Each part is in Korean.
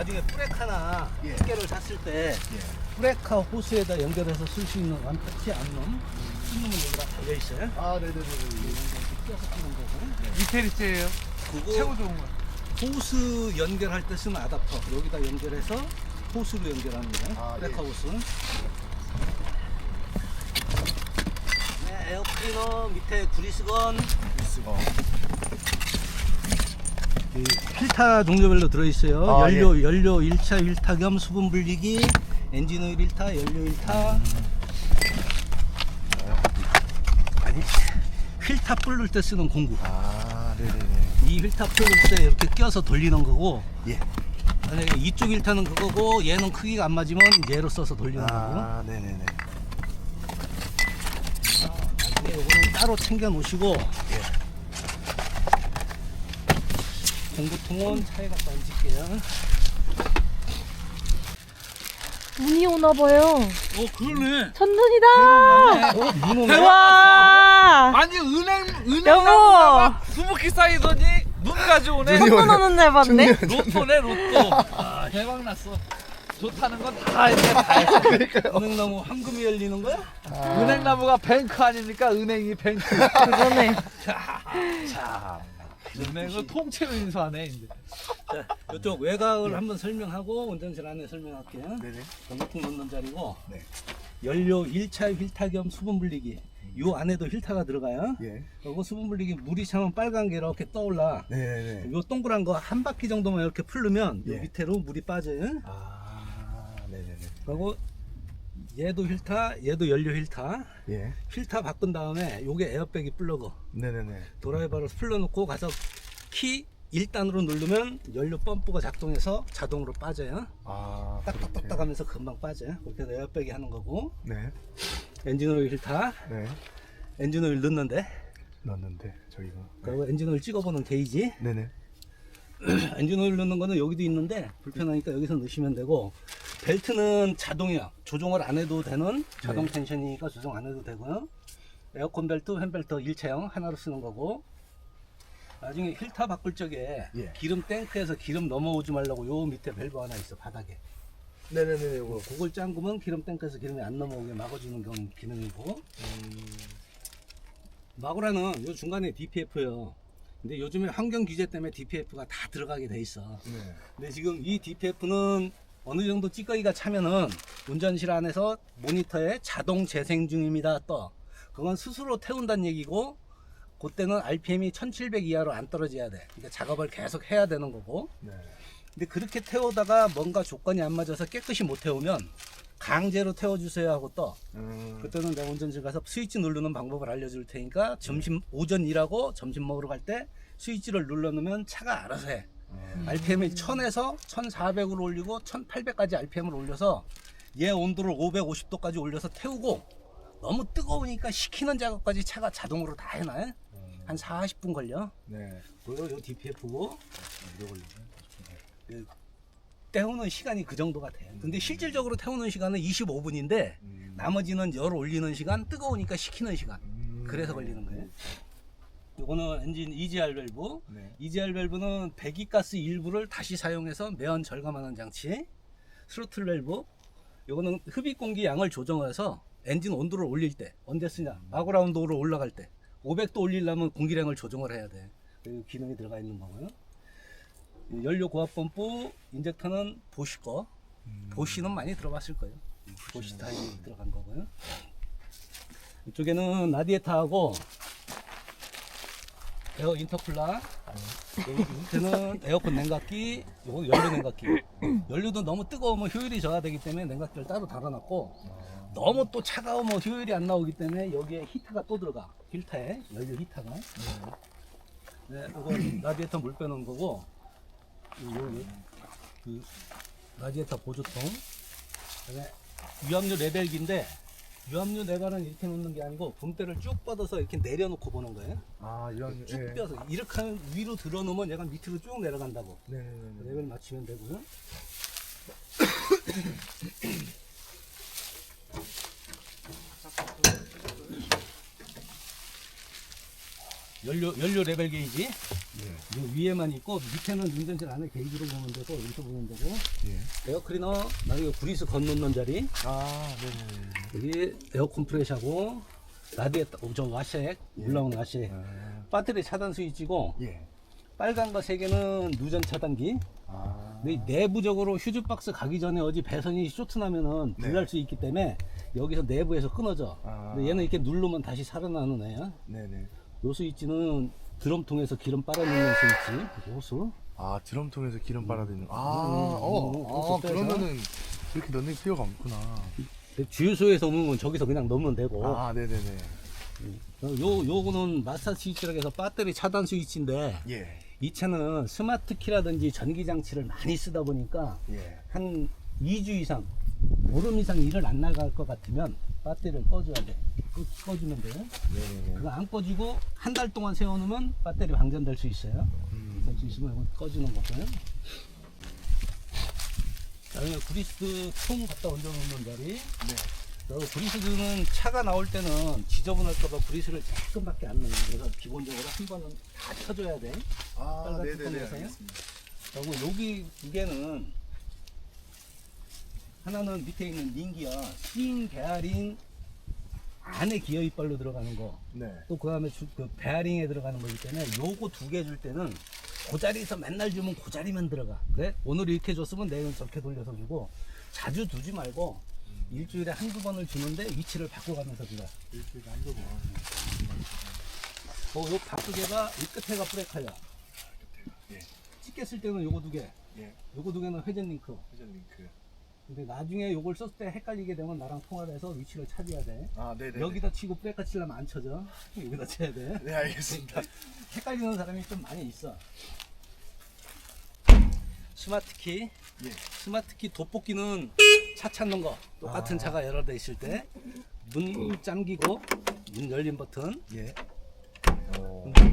나중에 프레카나 예. 헬게를 샀을 때 예. 프레카 호스에다 연결해서 쓸 수 있는 완파치 암놈 이 놈은 여기다 달려 있어요. 아, 네네네. 끼워서 끼는 거고. 이태리째예요. 그거 최고 좋은 거. 호스 연결할 때 쓰는 아답터 여기다 연결해서 호스로 연결합니다. 아, 프레카 예. 호스. 네, 에어클리너 밑에 구리스건 어. 이 필터 종류별로 들어있어요. 아, 연료, 연료 1차 1타 겸 수분 분리기, 엔진 오일 1타, 연료 1타. 아니, 휠타 뿌릴 때 쓰는 공구. 아, 네네네. 이 휠타 뿌릴 때 이렇게 껴서 돌리는 거고, 예. 만약에 이쪽 1타는 그거고, 얘는 크기가 안 맞으면 얘로 써서 돌리는 거고. 아, 네네네. 나중에 요거는 따로 챙겨 놓으시고, 예. 공구통은 차에 갖다 얹을게요. 눈이 오나 봐요. 어 그러네. 첫눈이다. 어, 눈 오네? 대박. 아니 은행 은행 여보. 수북히 쌓이더니 눈까지 오네. 눈이 오네. 첫눈 오는 날 봤네. 로또네 로또. 아 대박 났어. 좋다는 건 다 했네 다 했어. 은행나무 황금이 열리는 거야? 은행 나무가 뱅크 아닙니까? 은행이 뱅크. 그거네. 자, 은행을 통째로 인수하네 이제. 자, 이쪽 외곽을 한번 설명하고 운전실 안에 설명할게요. 네네. 공구통 넣는 자리고 네. 연료 1차 휠타 겸 수분 분리기. 요 안에도 휠타가 들어가요. 예. 그리고 수분 분리기 물이 차면 빨간 게 이렇게 떠올라. 네네네. 요 동그란 거 한 바퀴 정도만 이렇게 풀르면 요 예. 밑으로 물이 빠져요. 아, 네네네. 그리고 얘도 휠타, 얘도 연료 휠타. 예. 휠타 바꾼 다음에 요게 에어백이 플러그. 네네네. 드라이버를 풀러놓고 가서 키 1단으로 누르면 연료 펌프가 작동해서 자동으로 빠져요. 아, 딱딱딱딱 그렇게. 하면서 금방 빠져요. 그렇게 해서 에어백이 하는 거고 네. 엔진오일 힐타 네. 엔진오일 넣는데 넣었는데 저희가. 그리고 엔진오일 찍어보는 게이지 네네. 엔진 오일 넣는 거는 여기도 있는데 불편하니까 여기서 넣으시면 되고 벨트는 자동이야 조종을 안 해도 되는 자동 네. 텐션이니까 조정 안 해도 되고요 에어컨 벨트 핸 벨트 일체형 하나로 쓰는 거고 나중에 힐타 바꿀 적에 예. 기름 탱크에서 기름 넘어오지 말라고 요 밑에 밸브 하나 있어 바닥에 네네네. 이거. 그걸 잠그면 기름 탱크에서 기름이 안 넘어오게 막아주는 경- 기능이고 음, 마구라는 요 중간에 DPF요 근데 요즘에 환경 규제 때문에 DPF가 다 들어가게 돼 있어 네. 근데 지금 이 DPF는 어느 정도 찌꺼기가 차면은 운전실 안에서 모니터에 자동 재생 중입니다 떠. 그건 스스로 태운다는 얘기고 그때는 RPM이 1700 이하로 안 떨어져야 돼. 그러니까 작업을 계속 해야 되는 거고. 네. 근데 그렇게 태우다가 뭔가 조건이 안 맞아서 깨끗이 못 태우면 강제로 태워주세요 하고 떠. 음, 그때는 내가 운전실 가서 스위치 누르는 방법을 알려줄 테니까 점심 오전 일하고 점심 먹으러 갈 때 스위치를 눌러놓으면 차가 알아서 해. 음. RPM을 1000에서 1400으로 올리고 1800까지 RPM을 올려서 얘 온도를 550도까지 올려서 태우고 너무 뜨거우니까 식히는 작업까지 차가 자동으로 다 해놔요. 한 40분 걸려. 네. 그리고 요 DPF고 그 태우는 시간이 그 정도가 돼. 근데 실질적으로 태우는 시간은 25분인데 음. 나머지는 열 올리는 시간, 뜨거우니까 식히는 시간. 음. 그래서 걸리는 거예요. 요거는 엔진 EGR 밸브. 네. EGR 밸브는 배기가스 일부를 다시 사용해서 매연 절감하는 장치. 스로틀 밸브. 요거는 흡입 공기 양을 조정해서 엔진 온도를 올릴 때 언제 쓰냐? 마구라운드로 올라갈 때 500도 올리려면 공기량을 조정을 해야 돼. 그 기능이 들어가 있는 거고요. 이 연료 고압 펌프 인젝터는 보시 거. 보시는 많이 들어봤을 거예요. 보시 타입이 들어간 거고요. 이쪽에는 라디에이터하고 에어 인터쿨러 여기 밑에는 에어컨 냉각기 요거 연료 냉각기. 연료도 너무 뜨거우면 효율이 저하되기 때문에 냉각기를 따로 달아놨고 너무 또 차가우면 효율이 안 나오기 때문에 여기에 히터가 또 들어가. 필터에 연료 히터가. 네, 이거 라디에이터 물 빼놓은 거고 요, 요, 그 라디에이터 보조통 그다음에 유압류 레벨기인데 유압류 레벨은 이렇게 놓는 게 아니고 붕대를 쭉 뻗어서 이렇게 내려놓고 보는 거예요 아, 이런. 쭉 예. 뼈서 이렇게 하면 위로 들어놓으면 얘가 밑으로 쭉 내려간다고 네 네네. 레벨 맞추면 되고요 연료 연료 레벨 게이지 예. 요 위에만 있고 밑에는 운전실 안에 게이지로 보면 되고 여기서 보면 되고 예. 에어클리너 나중에 구리스 건놓는 자리 아, 네네네. 여기 에어컨 프레시하고 라디에이터 어, 저 와셔액 올라오는 와셔액 아, 배터리 차단 스위치고 예. 빨간 거 세 개는 누전 차단기 아, 근데 내부적으로 휴즈 박스 가기 전에 어디 배선이 쇼트 나면은 네. 불날 수 있기 때문에 여기서 내부에서 끊어져 아. 근데 얘는 이렇게 누르면 다시 살아나는 애야 네네. 요 스위치는 드럼통에서 기름 빨아넣는 스위치 호수 아, 드럼통에서 기름 빨아들이는. 아, 음, 어, 음, 아, 빼서. 그러면은 이렇게 넣는 필요가 없구나. 주유소에서 오는 건 저기서 그냥 넣으면 되고 아, 네네네. 요, 요거는 마스터 스위치라고 해서 배터리 차단 스위치인데 예. 이 차는 스마트 키라든지 전기 장치를 많이 쓰다 보니까 예. 한 2주 이상 보름 이상 일을 안 나갈 것 같으면 배터리를 꺼줘야 돼 꺼- 꺼주면 돼요 네네네. 그거 안 꺼지고 한 달 동안 세워놓으면 배터리 방전될 수 있어요 음. 될수 있으면 이건 꺼주는 거고요 그다음에 브리스 통 갖다 얹어놓는 자리 네. 그리고 브리스는 차가 나올 때는 지저분할까봐 브리스를 조금밖에 안 넣어요 그래서 기본적으로 한 번은 다 켜줘야 돼 아, 네네네. 그리고 여기 두 개는 하나는 밑에 있는 링기어 스윙 베어링 안에 기어 이빨로 들어가는 거. 네. 또 그다음에 주- 그 베어링에 들어가는 거기 때문에 요거 두 개 줄 때는 그 자리에서 맨날 주면 그 자리만 들어가. 그래? 오늘 이렇게 줬으면 내일은 저렇게 돌려서 주고 자주 두지 말고 일주일에 한두 번을 주는데 위치를 바꿔가면서 주라. 일주일에 한두 번. 어, 요 바쁘게가 이 끝에가 브레이크야. 예. 찍겠을 때는 요거 두 개. 예. 요거 두 개는 회전 링크. 회전 링크. 근데 나중에 요걸 썼을 때 헷갈리게 되면 나랑 통화를 해서 위치를 찾아야 돼. 아, 네네. 여기다 치고 브레이크 치려면 안 쳐져. 여기다 쳐야 돼. 네, 알겠습니다. 헷갈리는 사람이 좀 많이 있어. 스마트 키. 예. 스마트 키 돋보기는 차 찾는 거. 똑같은 차가 여러 대 있을 때. 문 잠기고, 문 열린 버튼. 예.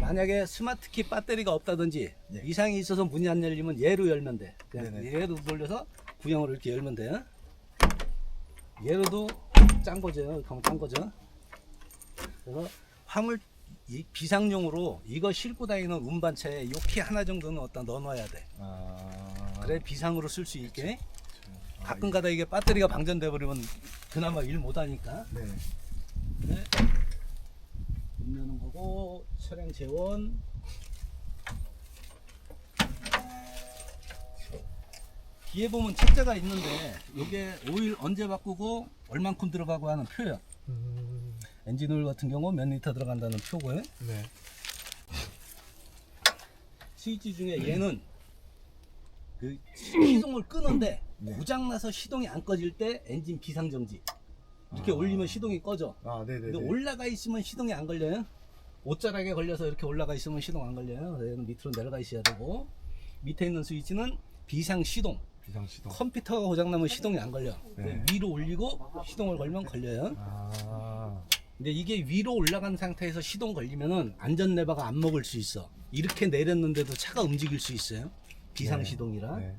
만약에 스마트 키 배터리가 없다든지 예. 이상이 있어서 문이 안 열리면 얘로 열면 돼. 그냥 네네. 얘로 돌려서 구형으로 이렇게 열면 돼요. 얘로도 짠 거죠. 그럼 짠 거죠. 그래서 화물 이 비상용으로 이거 싣고 다니는 운반차에 요키 하나 정도는 어디다 넣어놔야 돼. 아. 그래 비상으로 쓸 수 있게. 아, 가끔 가다 이게 배터리가 방전돼 버리면 그나마 일 못하니까. 네. 네. 문 여는 거고 차량 재원 뒤에 보면 책자가 있는데 이게 오일 언제 바꾸고 얼만큼 들어가고 하는 표요 음. 엔진 오일 같은 경우 몇 리터 들어간다는 표고요 네. 스위치 중에 얘는 그 시동을 끄는데 네. 고장 나서 시동이 안 꺼질 때 엔진 비상 정지 이렇게 아. 올리면 시동이 꺼져 아, 네네네. 근데 올라가 있으면 시동이 안 걸려요. 옷자락에 걸려서 이렇게 올라가 있으면 시동 안 걸려요. 밑으로 내려가 있어야 되고 밑에 있는 스위치는 비상 시동. 비상 시동. 컴퓨터가 고장나면 시동이 안 걸려. 네. 위로 올리고 시동을 걸면 걸려요. 아. 근데 이게 위로 올라간 상태에서 시동 걸리면은 안전 레버가 안 먹을 수 있어. 이렇게 내렸는데도 차가 움직일 수 있어요. 비상 네. 시동이라. 네.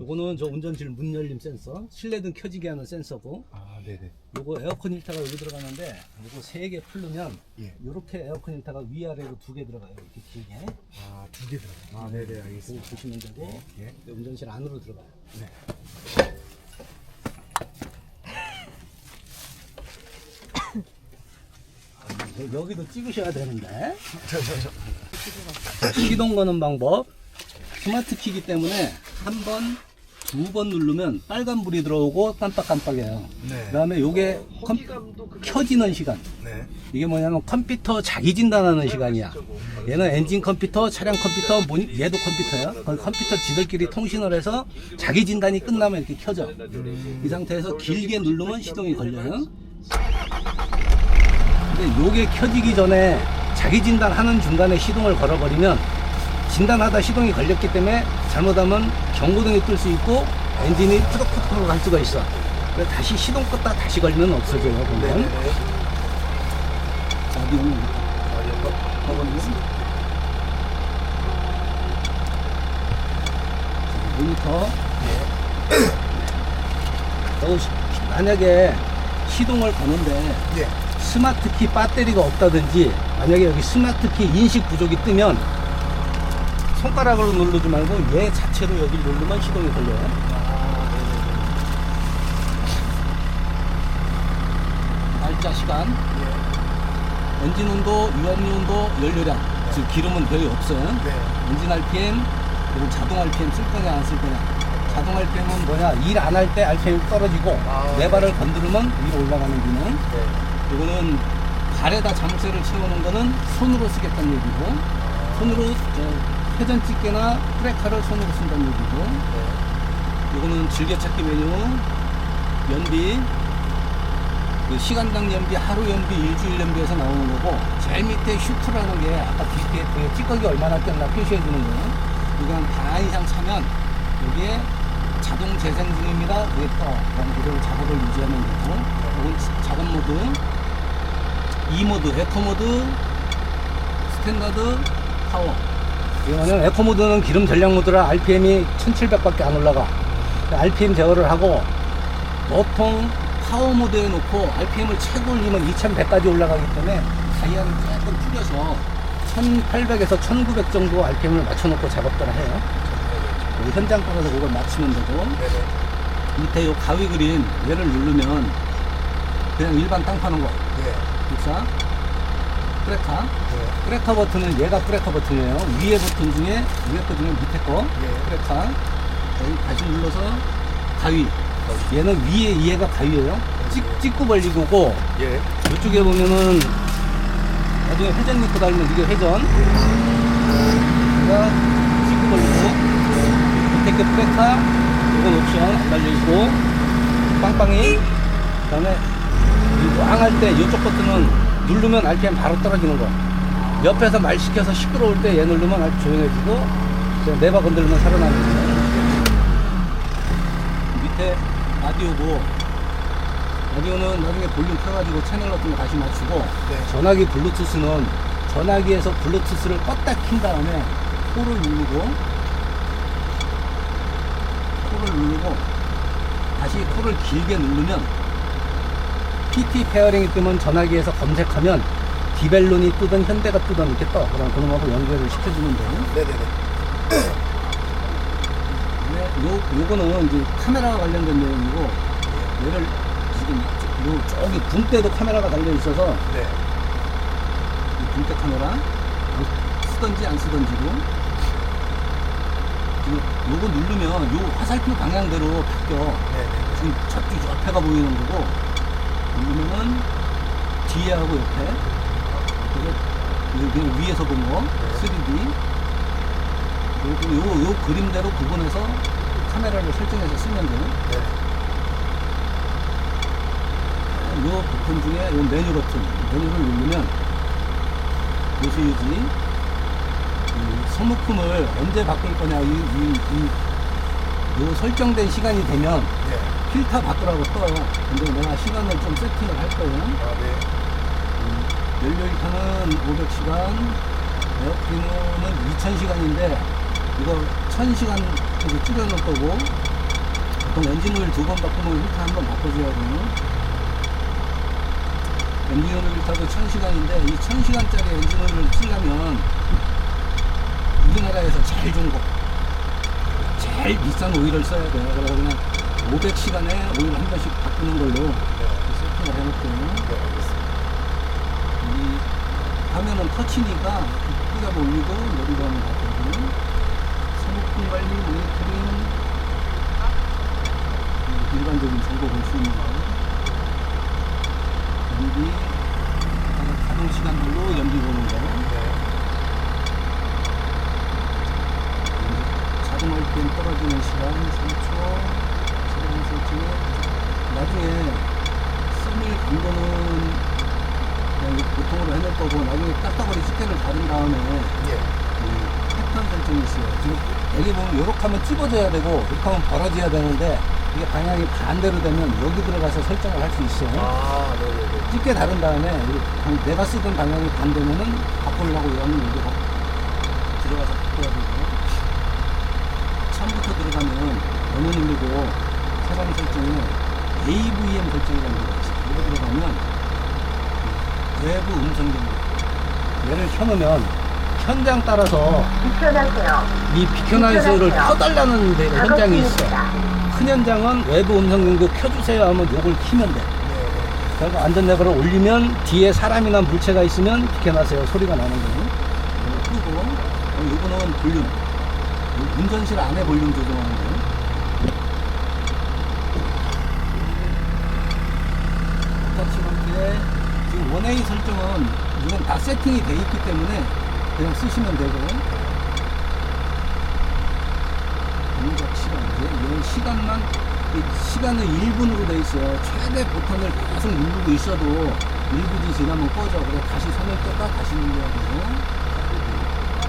요거는 저 운전실 문 열림 센서, 실내등 켜지게 하는 센서고, 아, 네네. 요거 에어컨 일타가 여기 들어가는데 요거 세 개 풀르면 예. 이렇게 에어컨 일타가 위아래로 두 개 들어가요. 이렇게 길게. 아, 두 개 들어. 아, 네네, 그거 알겠습니다. 보시면 되고 예. 네, 운전실 안으로 들어가요. 네. 여- 여기도 찍으셔야 되는데. 시동 거는 방법. 스마트 키기 때문에 한 번, 두 번 누르면 빨간 불이 들어오고 깜빡깜빡해요. 네. 그다음에 요게 컴, 켜지는 시간. 네. 이게 뭐냐면 컴퓨터 자기 진단하는 시간이야. 얘는 엔진 컴퓨터, 차량 컴퓨터, 모니- 얘도 컴퓨터야. 컴퓨터 지들끼리 통신을 해서 자기 진단이 끝나면 이렇게 켜져. 이 상태에서 길게 누르면 시동이 걸려요. 근데 요게 켜지기 전에 자기 진단하는 중간에 시동을 걸어버리면 진단하다 시동이 걸렸기 때문에 잘못하면 경고등이 뜰 수 있고 엔진이 푸덕푸덕하고 갈 수가 있어. 그래서 다시 시동 껐다 다시 걸리면 없어져요. 보면. 어디 오는. 모니터. 너 시- 만약에 시동을 거는데 예. 스마트 키 배터리가 없다든지 만약에 여기 스마트 키 인식 부족이 뜨면 손가락으로 누르지 말고 얘 자체로 여기 누르면 시동이 걸려요. 날짜 시간, 엔진 온도, 유압류 온도, 연료량. 지금 기름은 거의 없어요. 네. 엔진 RPM, 그리고 자동 RPM 쓸 거냐 안 쓸 거냐. 자동 RPM은 뭐냐? 일 안 할 때 RPM이 떨어지고 아. 레바를 건드리면 위로 올라가는 기능. 네. 이거는 발에다 자물쇠를 채우는 거는 손으로 쓰겠다는 얘기고 손으로 저 회전 집게나 트레카를 손으로 쓴다는 얘기고. 네. 이거는 즐겨찾기 메뉴. 연비. 그 시간당 연비 하루 연비 일주일 연비에서 나오는 거고 제일 밑에 슈트라는 게 아까 뒤에 그 찌꺼기 얼마나 꼈나 표시해 주는 거예요 이거 한반 이상 차면 여기에 자동 재생 중입니다. 그게 떠 그럼 그대로 작업을 유지하면 되고. 이건 작업 모드. E 모드 에코 모드 스탠다드 파워 이거는 에코 모드는 기름 전량 모드라 RPM이 1700밖에 안 올라가. RPM 제어를 하고 보통 파워 모드에 놓고 RPM을 최고 올리면 2100까지 올라가기 때문에 다이아를 조금 줄여서 1800에서 1900 정도 RPM을 맞춰놓고 작업들을 해요. 그 현장 따라서 그걸 맞추면 되고. 밑에 요 가위 그린 얘를 누르면 그냥 일반 땅 파는 거. 네. 육사 크레카. 네. 크레카 버튼은 얘가 크레카 버튼이에요. 위에 버튼 중에 위에 거 중에 밑에 거. 예. 크레카. 여기 다시 눌러서 가위. 얘는 위에 얘가 가위예요. 찍, 찍고 벌리고고. 예. 이쪽에 보면은 나중에 회전 넣고 달면 이게 회전. 얘가 찍고 벌리고. 밑에 게 크레카. 이건 옵션. 안 달려 있고. 빵빵이. 그 다음에 왕할 때 이쪽 버튼은 누르면 RPM 바로 떨어지는 거 옆에서 말 시켜서 시끄러울 때 얘 누르면 아주 조용해지고 그냥 네바 건들면 살아나는 거 밑에 라디오고 라디오는 나중에 볼륨 켜가지고 채널 같은 거 다시 맞추고 네. 전화기 블루투스는 전화기에서 블루투스를 껐다 킨 다음에 코를 누르고 코를 누르고 다시 코를 길게 누르면 PT 페어링이 뜨면 전화기에서 검색하면 디벨론이 뜨든 현대가 뜨든 이렇게 떠 그럼 그놈하고 연결을 시켜주면 돼요 네네네. 근데 요, 요거는 이제 카메라와 관련된 내용이고 얘를 지금 요 저기 붕대도 카메라가 달려 있어서 네. 이 붕대 카메라 쓰던지 안 쓰던지고 지금 요거 누르면 요 화살표 방향대로 바뀌어 네네. 지금 저쪽 옆에가 보이는 거고 누르면은 뒤에 하고 옆에 그리고 위에서 본 거 3D 그리고 요, 요 그림대로 구분해서 카메라를 설정해서 쓰면 돼요 네. 요 버튼 중에 요 메뉴 버튼 메뉴를 누르면 요수 유지 이 소모품을 언제 바꿀 거냐 이, 이, 이, 요 설정된 시간이 되면 네. 필터 바꾸라고 떠요 근데 내가 시간을 좀 세팅을 할 거예요. 아, 네. 연료 1타는 500시간 에어프리노는 2000시간인데 이거 1000시간 이렇게 줄여놓을 거고 보통 엔진오일 두 번 바꾸면 1타 한번 바꿔줘야 돼요. 엔진오일 1타도 1000시간인데 이 1000시간짜리 엔진오일을 쓰려면 우리나라에서 제일 좋은 거 제일 비싼 오일을 써야 돼요. 그래서 그냥 500시간에 오일 한 번씩 바꾸는 걸로 세팅을 해놓을게요 네. 이 화면은 터치니까 크기가 올리고 내리가는 거거든요. 소모품 관리, 모니터링, 음, 일반적인 정보 볼 수 있는 거. 연비, 가동 시간별로 연비 보는 거. 네. 자동 RPM 떨어지는 시간 3초, 설정에 나중에 썸을 간 거는 그냥 보통으로 해낼 거고 나중에 딱딱거리 스캔을 받은 다음에 예. 이 패턴 설정이 있어요. 지금 여기 보면 이렇게 하면 찝어져야 되고 이렇게 하면 벌어져야 되는데 이게 방향이 반대로 되면 여기 들어가서 설정을 할 수 있어요. 아, 네네네. 찝게 다른 다음에 내가 쓰던 방향이 반대면은 바꾸려고 여는 여기 가 들어가서 바꿔야 되고 처음부터 들어가면 어느 누르고 차량 설정에 AVM 설정이라는 게 있어요. 이거 들어가면 외부 음성 경고 얘를 켜놓으면 현장 따라서 비켜나세요. 이 비켜나이스를. 켜달라는 데가 현장이 있어. 큰 현장은 외부 음성 용도 켜주세요 하면 요걸 키면 돼. 그리고 안전 레버를 올리면 뒤에 사람이나 물체가 있으면 비켜나세요 소리가 나는 거고. 끄고 이거는 볼륨. 운전실 안에 볼륨 조정하는 거예요. 터치먼트에 지금 원웨이 설정은 이건 다 세팅이 돼 있기 때문에 그냥 쓰시면 되고. 동작 시간 이제 이 시간만 이 시간은 1분으로 돼 있어요. 최대 버튼을 계속 누르고 있어도 1분이 지나면 꺼져. 그래 다시 손을 떼다 다시 눌러야 되고.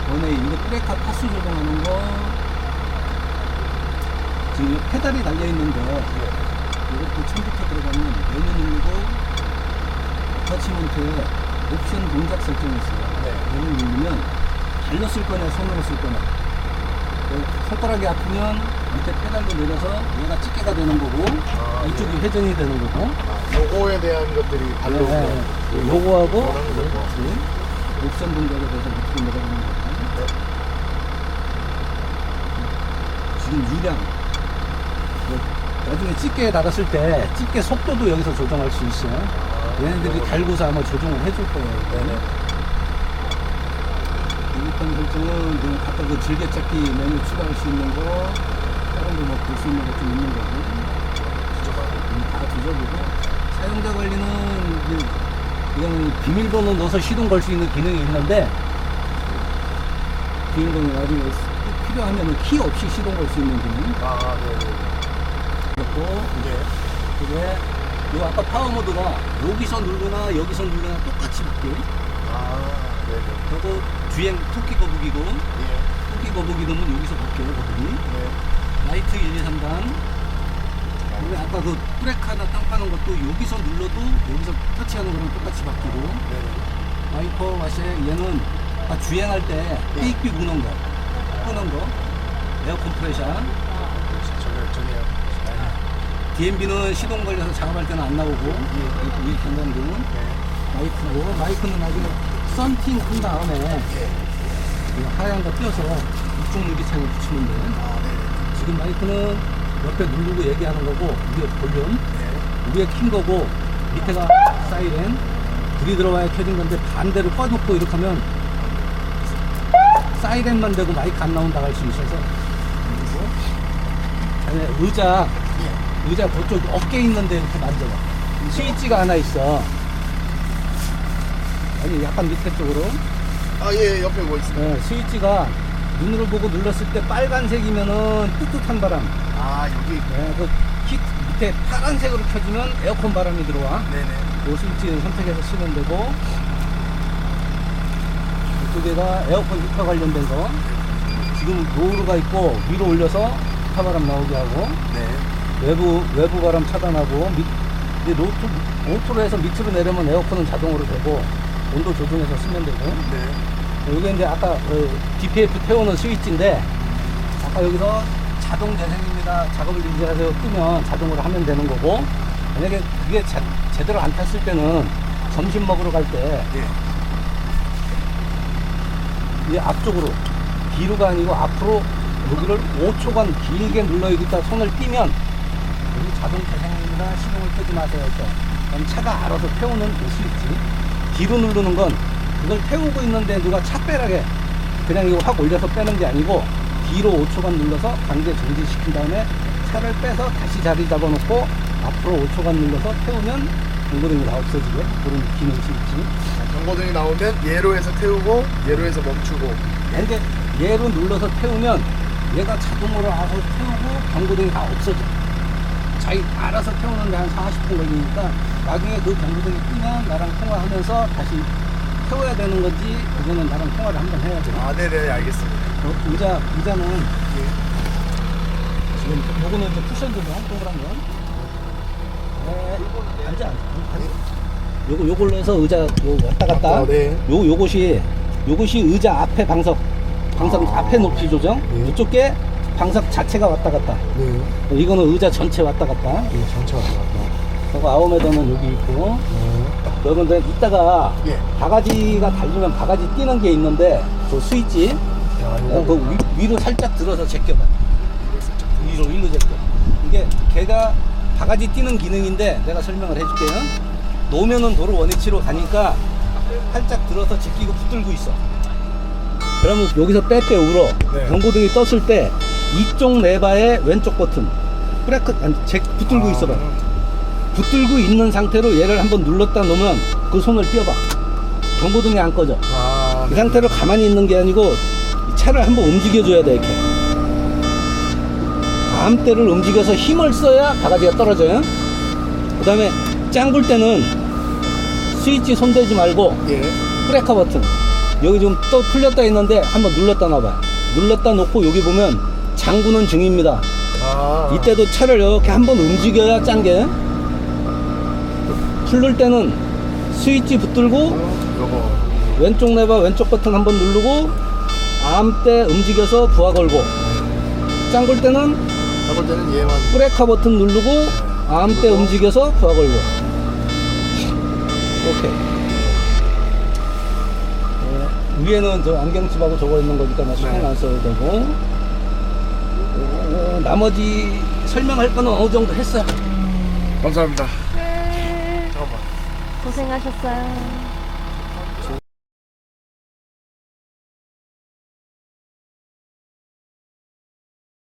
원웨이 이거 트레카 파수 조정하는 거. 지금 이 페달이 달려 있는데 이것도 처음부터 들어가면 메뉴 누르고 터치먼트에 옵션 동작 설정이 있어요. 메뉴 누르면 발로 쓸 거냐 손으로 쓸 거냐. 그 손가락이 아프면 밑에 페달로 내려서 얘가 집게가 되는 거고 이쪽이 회전이 되는 거고 요거에 대한 것들이 발로 네, 네. 요거하고. 네. 옵션 동작에 대해서 밑으로 내려가는 거고 지금 유량 그 나중에 집게에 나갔을 때 집게 속도도 여기서 조정할 수 있어요. 얘네들이 달고서 아마 조정을 해줄 거예요. 네네. 리모컨 설정은 그냥 아까 그 즐겨찾기 메뉴 추가할 수 있는 거 다른 거뭐볼수 있는 거좀 있는 거고 음, 다 뒤져보고 사용자 관리는 이제 그냥 비밀번호 넣어서 시동 걸 수 있는 기능이 있는데 비밀번호 나중에 필요하면 키 없이 시동 걸 수 있는 기능 아, 네네. 있고 네. 그게 요 아까 파워 모드가 여기서 누르나 여기서 누르나 똑같이 바뀌어 아, 네네. 그리고 주행 토끼 거북이고 예. 토끼 거북이 넣으면 여기서 바뀌어요 거북이 네. 라이트 1, 2, 3단 그리고 아까 그 브레이크 하나 땅 파는 것도 여기서 눌러도 여기서 터치하는 거랑 똑같이 바뀌고 네네. 와이퍼 와시 얘는 아까 주행할 때 예. 삑삑 우는 거 끄는 거 에어 컴프레셔 저기, 저기요. DMB는 시동 걸려서 작업할 때는 안 나오고 이 경감도 네. 마이크고 마이크는 나중에 썬팅 한 다음에 이 하얀 거 띄어서 이쪽 유리창에 네네. 지금 마이크는 옆에 누르고 얘기하는 거고 위에 볼륨 네. 위에 킨 거고 밑에가 사이렌 불이 들어와야 켜진 건데 반대로 꺼놓고 이렇게 하면 사이렌만 되고 마이크 안 나온다고 할수 있어서 그리고 의자 의자 그쪽 어깨 있는데 이렇게 만져봐 스위치가 하나 있어 아니 약간 밑에 쪽으로 아, 예, 옆에 뭐 있습니다. 네, 스위치가 눈으로 보고 눌렀을 때 빨간색이면은 뜨뜻한 바람 아, 여기. 네, 그 키, 밑에 파란색으로 켜지면 에어컨 바람이 들어와. 네네. 그 스위치 선택해서 쓰면 되고, 이쪽에가 에어컨 히터 관련된 거. 지금 노루가 있고, 위로 올려서 히터 바람 나오게 하고, 네. 외부, 외부 바람 차단하고, 밑, 노트, 오토로 해서 밑으로 내려면 에어컨은 자동으로 되고, 온도 조정해서 쓰면 되고, 네. 여기 이제 아까 그 DPF 태우는 스위치인데 아까 여기서 자동 재생입니다. 작업을 인지하세요 끄면 자동으로 하면 되는 거고 만약에 그게 제, 제대로 안 탔을 때는 점심 먹으러 갈때이 예. 앞쪽으로 뒤로가 아니고 앞으로 여기를 5초간 길게 눌러 여기다 손을 띄면 재생입니다. 시동을 끄지 마세요. 또. 그럼 차가 알아서 태우는 그 스위치. 뒤로 누르는 건 그걸 태우고 있는데 누가 차 빼라게 그냥 이거 확 올려서 빼는 게 아니고 뒤로 5초간 눌러서 관계 정지시킨 다음에 차를 빼서 다시 자리 잡아놓고 앞으로 5초간 눌러서 태우면 동그림이 다 없어지게 그런 기능 스위치. 자, 경고등이 나오면 예로 해서 태우고, 예로 해서 멈추고. 근데 얘로 눌러서 태우면 얘가 자동으로 알아서 태우고 경고등이 다 없어져. 자기 알아서 태우는데 한 40분 걸리니까 나중에 그 경고등이 끄면 나랑 통화하면서 다시 태워야 되는 건지 그거는 나랑 통화를 한번 해야 돼. 아, 네네, 알겠습니다. 어, 의자, 의자는 지금 요거는 이제 쿠션 조정 동그란 거. 네, 앉아, 앉아. 요거 요걸로 해서 의자 요 왔다 갔다. 아, 네. 요 요것이 요것이 의자 앞에 방석 방석 아. 앞에 높이 조정. 네. 이쪽 게 방석 자체가 왔다 갔다. 네. 이거는 의자 전체 왔다 갔다. 예, 전체 왔다 갔다. 그리고 아웃메더는 여기 있고 네. 여러분들 이따가 예. 바가지가 달리면 바가지 뛰는 게 있는데 저 스위치 야, 어, 그 위, 위로 살짝 들어서 제껴봐. 위로 위로 제껴. 이게 걔가 바가지 뛰는 기능인데 내가 설명을 해줄게요. 놓으면은 도로 원위치로 가니까 살짝 들어서 제끼고 붙들고 있어. 그러면 여기서 빼빼 울어. 네. 경고등이 떴을 때 이쪽 레바의 왼쪽 버튼 브레이크 아니 제 붙들고 아. 있어봐. 붙들고 있는 상태로 얘를 한번 눌렀다 놓으면 그 손을 띄워봐. 경고등이 안 꺼져. 아, 이 상태로 가만히 있는 게 아니고 이 차를 한번 움직여줘야 돼 이렇게 암대를 움직여서 힘을 써야 바가지가 떨어져요 그 다음에 짱굴 때는 스위치 손대지 말고 예. 브레이커 버튼 여기 좀또 풀렸다 있는데 한번 눌렀다 놔봐 눌렀다 놓고 여기 보면 장구는 중입니다 아. 이때도 차를 이렇게 한번 움직여야 짠 게 풀릴 때는 스위치 붙들고 어. 왼쪽 레버 왼쪽 버튼 한번 누르고 암대 움직여서 부하 걸고 짱굴 때는 잡을 때는 얘만. 브레이커 버튼 누르고 암대 움직여서 부하 걸고 오케이 어, 위에는 저 안경집하고 저거 있는 거니까 나 신경 네. 안 써도 되고 어, 나머지 설명할 거는 어느 정도 했어요 감사합니다. 네. 잠깐만. 고생하셨어요.